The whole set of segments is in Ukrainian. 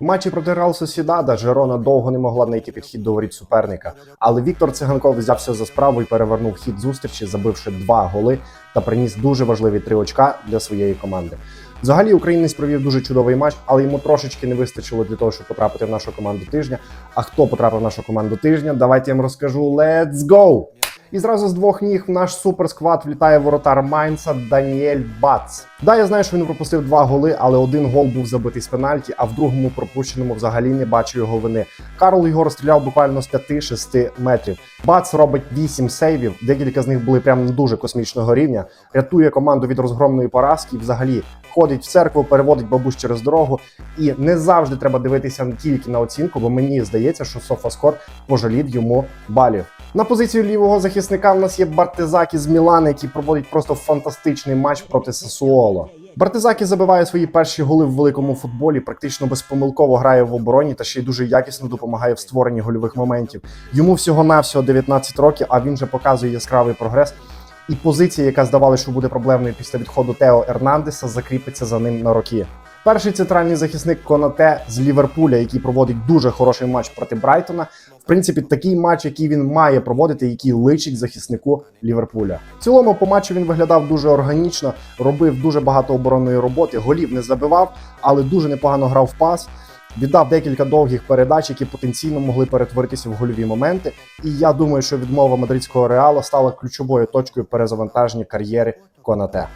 В матчі проти Реал Сосідада Жерона довго не могла знайти підхід до воріт суперника, але Віктор Циганков взявся за справу і перевернув хід зустрічі, забивши два голи та приніс дуже важливі три очка для своєї команди. Взагалі, українець провів дуже чудовий матч, але йому трошечки не вистачило для того, щоб потрапити в нашу команду тижня. А хто потрапив в нашу команду тижня? Давайте я вам розкажу. Let's go! І зразу з двох ніг в наш суперсквад влітає воротар Майнца Даніель Бац. Да, я знаю, що він пропустив два голи, але один гол був забитий з пенальті, а в другому пропущеному взагалі не бачу його вини. Карл його розстріляв буквально з 5-6 метрів. Бац робить 8 сейвів, декілька з них були прям дуже космічного рівня. Рятує команду від розгромної поразки. Взагалі ходить в церкву, переводить бабусь через дорогу. І не завжди треба дивитися тільки на оцінку, бо мені здається, що Софаскор пожалів йому балів. На позицію лівого захисника в нас є Бартезакі з Мілана, який проводить просто фантастичний матч проти Сасуоло. Бартезакі забиває свої перші голи в великому футболі, практично безпомилково грає в обороні та ще й дуже якісно допомагає в створенні гольових моментів. Йому всього навсього 19 років, а він вже показує яскравий прогрес. І позиція, яка здавалося, що буде проблемною після відходу Тео Ернандеса, закріпиться за ним на роки. Перший центральний захисник Конате з Ліверпуля, який проводить дуже хороший матч проти Брайтона. Принципі, такий матч, який він має проводити, який личить захиснику Ліверпуля. В цілому по матчу він виглядав дуже органічно, робив дуже багато оборонної роботи, голів не забивав, але дуже непогано грав в пас. Віддав декілька довгих передач, які потенційно могли перетворитися в гольові моменти. І я думаю, що відмова мадридського реала стала ключовою точкою перезавантаження кар'єри Конате.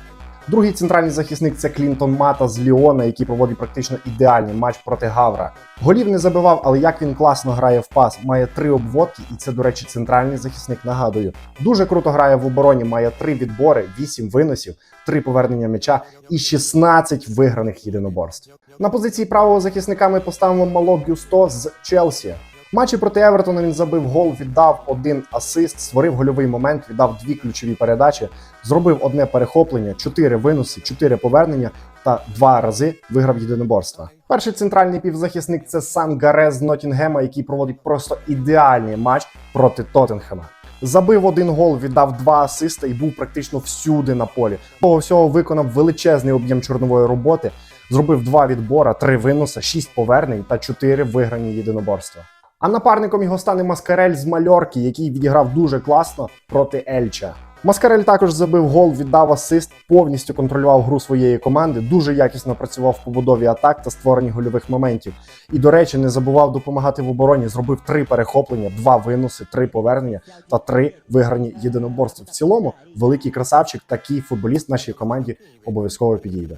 Другий центральний захисник це Клінтон Мата з Ліона, який проводить практично ідеальний матч проти Гавра. Голів не забивав, але як він класно грає в пас, має три обводки, і це, до речі, центральний захисник. Нагадую, дуже круто грає в обороні. Має три відбори, вісім виносів, три повернення м'яча і 16 виграних єдиноборств. На позиції правого захисника ми поставимо Мало Гюсто з Челсі. В матчі проти Евертона він забив гол, віддав один асист, створив гольовий момент, віддав дві ключові передачі, зробив одне перехоплення, чотири винуси, чотири повернення та два рази виграв єдиноборства. Перший центральний півзахисник це Сан Гарез з Нотінгема, який проводить просто ідеальний матч проти Тоттенхема. Забив один гол, віддав два асиста і був практично всюди на полі. Того всього виконав величезний об'єм чорнової роботи, зробив два відбора, три винуса, шість повернень та чотири виграні єдиноборства. А напарником його стане Маскарель з Мальорки, який відіграв дуже класно проти Ельча. Маскарель також забив гол, віддав асист, повністю контролював гру своєї команди, дуже якісно працював в побудові атак та створенні гольових моментів. І, до речі, не забував допомагати в обороні. Зробив три перехоплення, два винуси, три повернення та три виграні єдиноборства. В цілому, великий красавчик, такий футболіст нашій команді обов'язково підійде.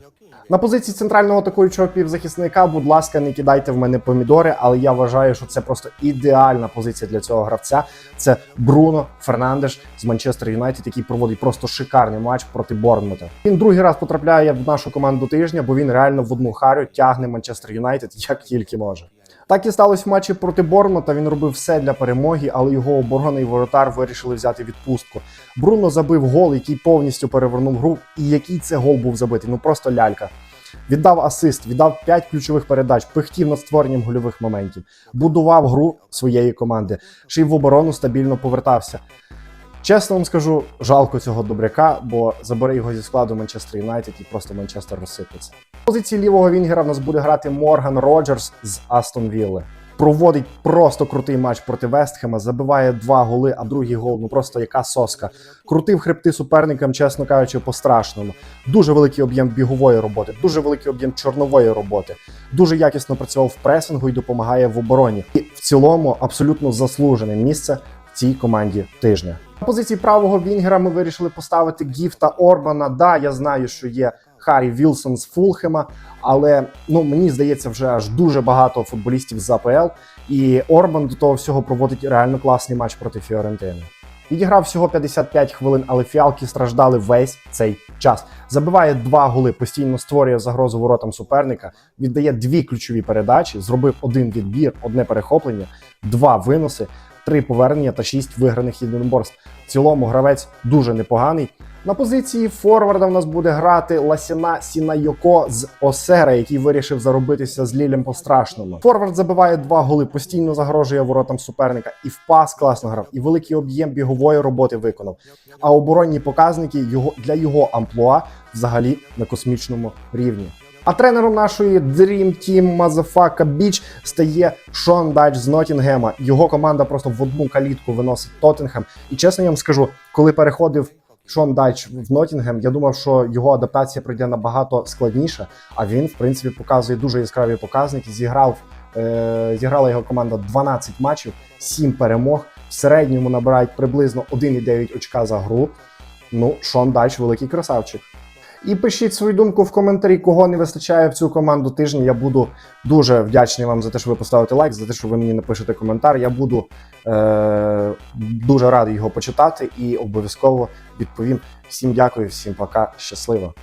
На позиції центрального атакуючого півзахисника, будь ласка, не кидайте в мене помідори, але я вважаю, що це просто ідеальна позиція для цього гравця. Це Бруно Фернандеш з Манчестер Юнайтед, який проводить просто шикарний матч проти Борнмута. Він другий раз потрапляє в нашу команду тижня, бо він реально в одну харю тягне Манчестер Юнайтед як тільки може. Так і сталося в матчі проти Борнмута. Він робив все для перемоги, але його оборона і воротар вирішили взяти відпустку. Бруно забив гол, який повністю перевернув гру. І який це гол був забитий? Ну просто лялька. Віддав асист, віддав 5 ключових передач, пихтів над створенням гольових моментів, будував гру своєї команди, ще й в оборону стабільно повертався. Чесно вам скажу, жалко цього добряка, бо забери його зі складу Манчестер Юнайтед і просто Манчестер розсипеться. В позиції лівого вінгера в нас буде грати Морган Роджерс з Астон Вілли. Проводить просто крутий матч проти Вестхема, забиває два голи, а другий гол ну просто яка соска. Крутив хребти суперникам, чесно кажучи, по-страшному. Дуже великий об'єм бігової роботи, дуже великий об'єм чорнової роботи. Дуже якісно працював в пресингу і допомагає в обороні. І в цілому абсолютно заслужене місце цій команді тижня. На позиції правого вінгера ми вирішили поставити Гіфта Орбана. Да, я знаю, що є Харі Вілсон з Фулхема, але ну мені здається, вже аж дуже багато футболістів з АПЛ. І Орбан до того всього проводить реально класний матч проти Фіорентини. Відіграв всього 55 хвилин, але фіалки страждали весь цей час. Забиває два голи, постійно створює загрозу воротам суперника, віддає дві ключові передачі, зробив один відбір, одне перехоплення, два виноси, три повернення та шість виграних єдиноборств. В цілому гравець дуже непоганий. На позиції форварда в нас буде грати Ласіна Сінайоко з Осера, який вирішив заробитися з Лілем по-страшному. Форвард забиває два голи, постійно загрожує воротам суперника, і в пас класно грав, і великий об'єм бігової роботи виконав. А оборонні показники його для його амплуа взагалі на космічному рівні. А тренером нашої Dream Team Motherfucker Beach стає Шон Дач з Ноттінгема. Його команда просто в одну калітку виносить Тоттенхем. І чесно я вам скажу, коли переходив Шон Дач в Нотінгем. я думав, що його адаптація пройде набагато складніше. А він, в принципі, показує дуже яскраві показники. Зіграв, е, зіграла його команда 12 матчів, 7 перемог. В середньому набирають приблизно 1,9 очка за гру. Ну, Шон Дач великий красавчик. І пишіть свою думку в коментарі, кого не вистачає в цю команду тижня. Я буду дуже вдячний вам за те, що ви поставите лайк, за те, що ви мені напишете коментар. Я буду е- дуже радий його почитати і обов'язково відповім. Всім дякую, всім пока, щасливо.